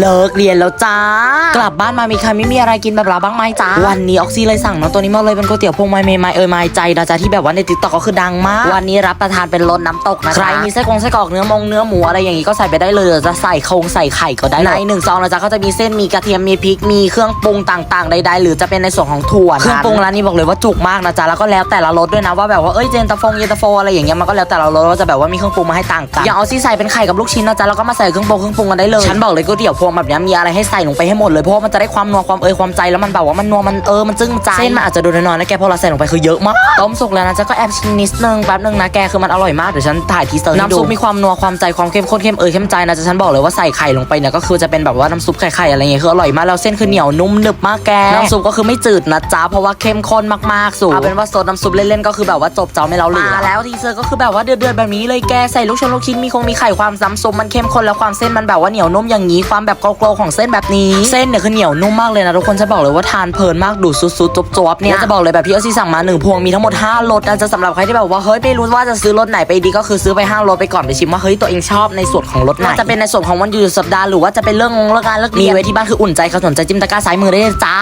เลิกเรียนแล้วจ้า กลับบ้านมามีใครไม่มีอะไรกินแบบเราบ้างไหมจ้า วันนี้ออกซี่เลยสั่งมาตัวนี้มาเลยเป็นก๋วยเตี๋ยวพวงไม้เมย์ไม้เอยไม้ใจนะจ๊ะที่แบบว่าในติ๊กต็อกก็คือดังมาก วันนี้รับประทานเป็นรสน้ำตกนะคะใครมีไส้กรงไส้กรอกเนื้อมงเนื้อหมูอะไรอย่างงี้ก็ใส่ไปได้เลยจะใส่โครงใส่ไข่ก็ได้ในหนึ่งซองนะจ๊ะก็จะมีเส้นมีกระเทียมมีพริกมีเครื่องปรุงต่างๆใดๆ หรือจะเป็นในส่วนของถั่วเครื่องปรุงร้านนี้บอกเลยว่าจุกมากนะจ๊ะแล้วก็แล้วแต่ละรสด้วยนะว่าแบบว่าเอ้ยเจนตาฟงเยนตาโฟอะไรอย่างเงี้ยมันก็แล้วแต่ละรสว่าจะแบบว่ามีเครื่องปรุงมาให้ต่างกันอย่างเอาซี่ใส่เป็นไข่กับลูกชิ้นนะจ๊ะแล้วก็มาใส่เครื่องปรุงเครื่องปรุงกันได้เลยฉันบอกเลยก๋วยเตี๋ยวพวงแบบเนี้ยมีอะไรให้ใส่ลงไปให้หมดเลยเพราะว่ามันจะได้ความนัวความเอยความใจแล้วมันแบบว่ามันนัวมันเออมันจึ้งใจเส้นมันอาจจะดูน้อยๆนะแกพอเราใส่ลงไปคือเยอะมากต้มสุกแล้วนะจ๊ะก็แอบชิมนิดนึงแป๊บนึงนะแกคือมันอร่อยมากเดี๋ยวฉันถ่ายทีเซอร์น้ำซุปมีความนัวความใจความเข้มข้นเข้มเอยเข้มใจนะจ๊ะฉันบอกเลยว่าใส่ไข่ลงไปเนี่ยก็คือจะเป็นแบบว่าน้ำซุปไข่ๆอะไรเงี้ยคืออร่อยมากแล้วเส้นคือเหนียวนุ่มหนึบมากแกน้ำซุปก็คือไม่จืดนะจ๊ะเพราะว่าเข้มข้นมากๆสูเอาเป็นว่าซดน้ำซุปเล่นๆก็คือแบบว่าจบเจ้าไม่เล่าเหลือมาแล้วทีเซอร์ก็คือแบบว่าเดือดๆแบบนี้เลยแกใส่ลูกชิ้นลูกชิ้นมีคงมีไข่ความซ้ำซุปมันเข้มข้นแล้วความเส้นมันแบบว่าเหนียวนุ่มอย่างนี้ความแบบโกลๆของเส้นแบบนี้ เส้นเนี่ยคือเหนียวนุ่มมากเลยนะทุกคนจะบอกเลยว่าทานเพลินมากดูดซุดๆจบๆเนี่ยจะบอกเลยแบบพี่เอซี่สั่งมาหนึ่งพวงมีทั้งหมด5รสนะจะสำหรับใครที่แบบว่าเฮ้ยไม่รู้ว่าจะซื้อรสไหนไปดีก็คือซื้อไปห้ารสไปก่อนไปชิมว่าเฮ้ยตัวเองชอบในส่วนของรสไหนจะเป็นในส่วนของวันหยุดสัปดาห์หรือว่าจะเป็นเรื่องเรื่องงานเลิกเรียนมีไว้ที่บ้านคืออุ่นใจเขาสนใจจิ้มตะกร้าซ้ายมือได้เลยจ้า